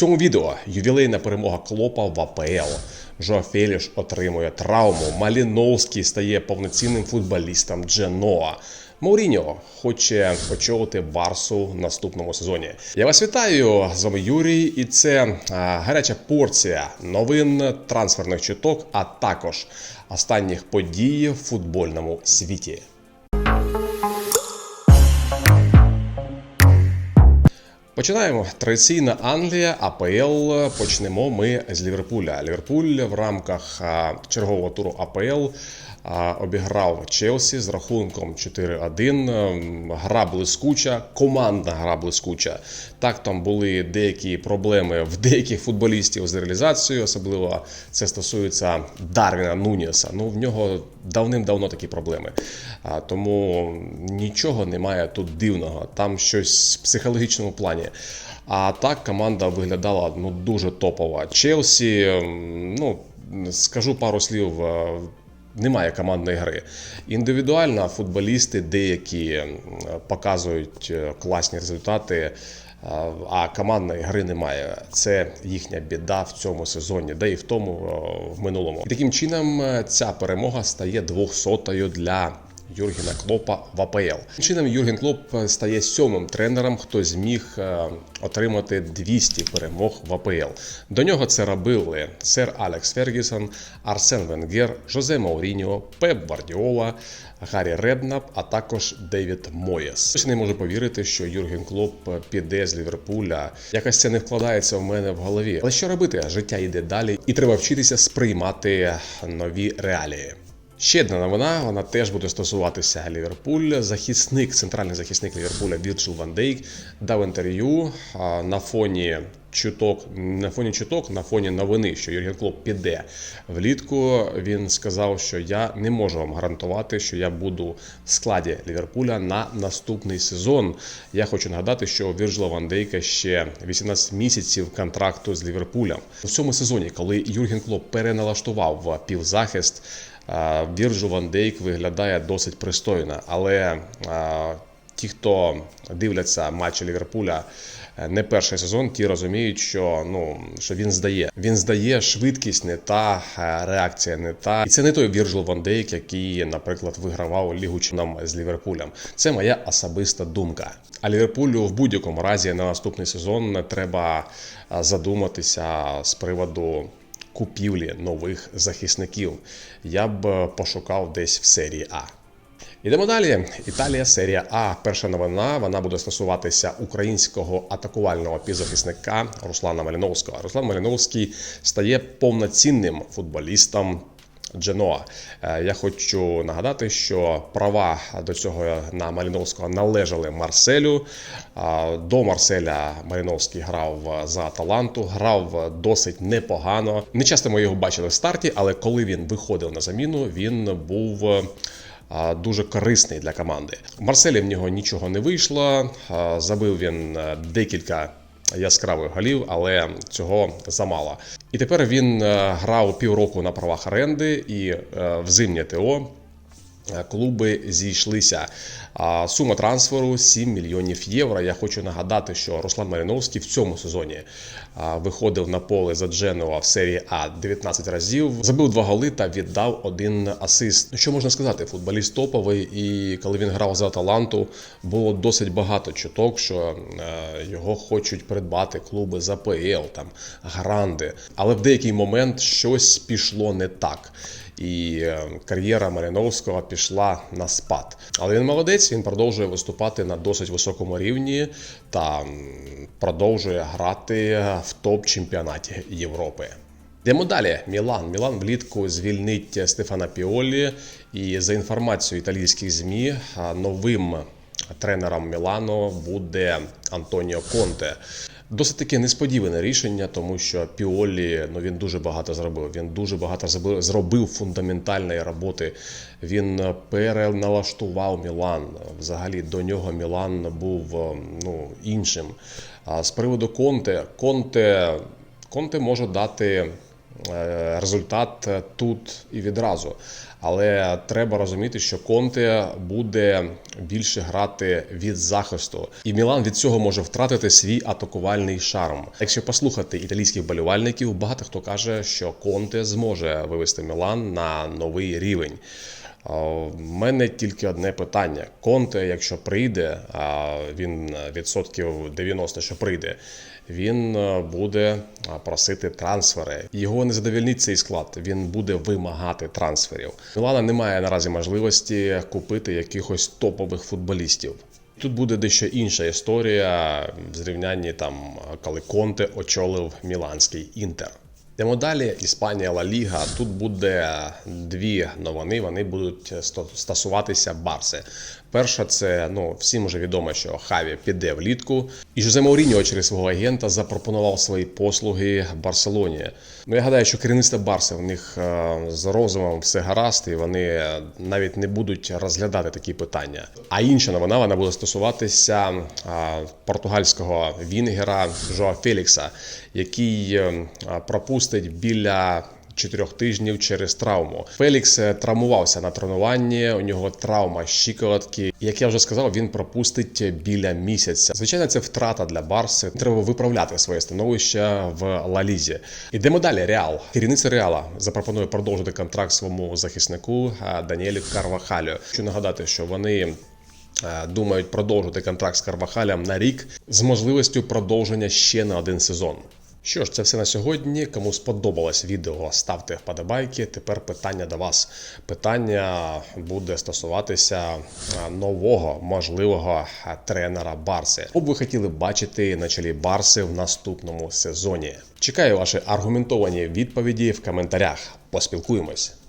цьому відео ювілейна перемога Клопа в АПЛ. Жо Феліш отримує травму. Маліновський стає повноцінним футболістом Дженоа. Мауріньо хоче очолити Барсу в наступному сезоні. Я вас вітаю з вами Юрій, і це гаряча порція новин трансферних чуток, а також останніх подій в футбольному світі. Починаємо. Традиційна Англія, АПЛ. Почнемо ми з Ліверпуля. Ліверпуль в рамках чергового туру АПЛ обіграв Челсі з рахунком 4-1. Ем, Гра блискуча, командна гра блискуча. Так, там були деякі проблеми в деяких футболістів з реалізацією, особливо це стосується Дарвіна Нуніса. Ну, в нього давним-давно такі проблеми. Тому нічого немає тут дивного. Там щось в психологічному плані. А так команда виглядала ну дуже топово. Челсі, ем, ну скажу пару слів. Немає командної гри. Індивідуально футболісти деякі показують е, класні результати, е, а командної гри немає. Це їхня біда в цьому сезоні, да і в тому е, в минулому. І таким чином ця перемога стає 200-ю для Юргена Клопа в АПЛ. Чином Юрген Клоп стає сьомим тренером, хто зміг е, отримати 200 перемог в АПЛ. До нього це робили сер Алекс Фергюсон, Арсен Венгер, Жозе Мауріньо, Пеп Гвардіола, Гаррі Реднап, а також Девід Моєс. Ось не можу повірити, що Юрген Клоп піде з Ліверпуля. Якось це не вкладається в мене в голові. Але що робити? Життя йде далі, і треба вчитися сприймати нові реалії. Ще одна новина, вона теж буде стосуватися Ліверпуля. Захисник, центральний захисник Ліверпуля Вірджил Ван Дейк дав інтерв'ю на фоні чуток, на фоні чуток, на фоні новини, що Юрген Клоп піде влітку. Він сказав, що я не можу вам гарантувати, що я буду в складі Ліверпуля на наступний сезон. Я хочу нагадати, що у Вірджила Ван Дейка ще 18 місяців контракту з Ліверпулем. У цьому сезоні, коли Юрген Клоп переналаштував півзахист. А, Вірджу Ван Дейк виглядає досить пристойно, але ті, хто дивляться матчі Ліверпуля е, не перший сезон, ті розуміють, що ну що він здає. Він здає швидкість, не та е, реакція, не та і це не той Вірджил Ван Дейк, який, наприклад, вигравав лігу чином з Ліверпулем. Це моя особиста думка. А Ліверпулю в будь-якому разі на наступний сезон треба е, задуматися з приводу купівлі нових захисників. Я б е, пошукав десь в серії А. Ідемо далі. Італія, серія А. Перша новина вона буде стосуватися українського атакувального півзахисника Руслана Маліновського. Руслан Маліновський стає повноцінним футболістом. Дженоа. Е, Я хочу нагадати, що права до цього на Маліновського належали Марселю. До Марселя Маліновський грав за Аталанту, грав досить непогано. Не часто ми його бачили в старті, але коли він виходив на заміну, він був. Дуже корисний для команди. Марселі в нього нічого не вийшло. Забив він е, декілька яскравих голів, але цього замало. І тепер він е, грав півроку на правах оренди і е, в зимнє ТО. Е, Клуби зійшлися. Сума трансферу 7 мільйонів євро. Я хочу нагадати, що Руслан Маріновський в цьому сезоні виходив на поле за Дженуа в серії А 19 разів, забив два голи та віддав один асист. Що можна сказати? Футболіст топовий, і коли він грав за Аталанту, було досить багато чуток, що е, його хочуть придбати клуби за ПЛ, там гранди. Але в деякий момент щось пішло не так. І е, кар'єра Маріновського пішла на спад. Але він молодець, він продовжує виступати на досить високому рівні та продовжує грати в топ-чемпіонаті Європи. Йдемо далі. Мілан. Мілан влітку звільнить Стефана Піолі. І за інформацією італійських ЗМІ, новим тренером Мілану буде Антоніо Конте. Досить таке несподіване рішення, тому що Піолі ну він дуже багато зробив. Він дуже багато зробив, фундаментальної роботи. Він переналаштував Мілан. Взагалі до нього Мілан був е, ну іншим. А з приводу Конте, Конте, Конте може дати е, результат тут і відразу. Але треба розуміти, що Конте буде більше грати від захисту, і Мілан від цього може втратити свій атакувальний шарм. Якщо послухати італійських болівальників, багато хто каже, що Конте зможе вивести Мілан на новий рівень. У мене тільки одне питання: Конте, якщо прийде, а він відсотків 90, що прийде, він е, буде просити трансфери. Його не задовільнить цей склад. Він буде вимагати трансферів. Мілана немає наразі можливості купити якихось топових футболістів. Тут буде дещо інша історія в зрівнянні там, коли Конте очолив Міланський інтер. Йдемо далі. Іспанія Ла Ліга. Тут буде дві новини. Вони будуть стосуватися Барси. Перша це ну всім вже відомо, що Хаві піде влітку. І Жозе Мауріньо через свого агента запропонував свої послуги Барселоні. Ну я гадаю, що керівництво Барси в них е, з розумом все гаразд, і вони навіть не будуть розглядати такі питання. А інша новина вона буде стосуватися е, португальського вінгера Жоа Фелікса, який е, пропустить біля чотирьох тижнів через травму. Фелікс е, травмувався на тренуванні. У нього травма щиколотки. Як я вже сказав, він пропустить біля місяця. Звичайно, це втрата для Барси. Треба виправляти своє становище в Лалізі. Ідемо далі. Реал. Керівниця Реала запропонує продовжити контракт своєму захиснику е, Даніелю Карвахалю. Хочу нагадати, що вони. е, Думають продовжити контракт з Карвахалем на рік з можливістю продовження ще на один сезон. Що ж, це все на сьогодні. Кому сподобалось відео, ставте вподобайки. Тепер питання до вас. Питання буде стосуватися е, нового можливого е, тренера Барси. об ви хотіли бачити на чолі Барси в наступному сезоні? Чекаю ваші аргументовані відповіді в коментарях. Поспілкуємось.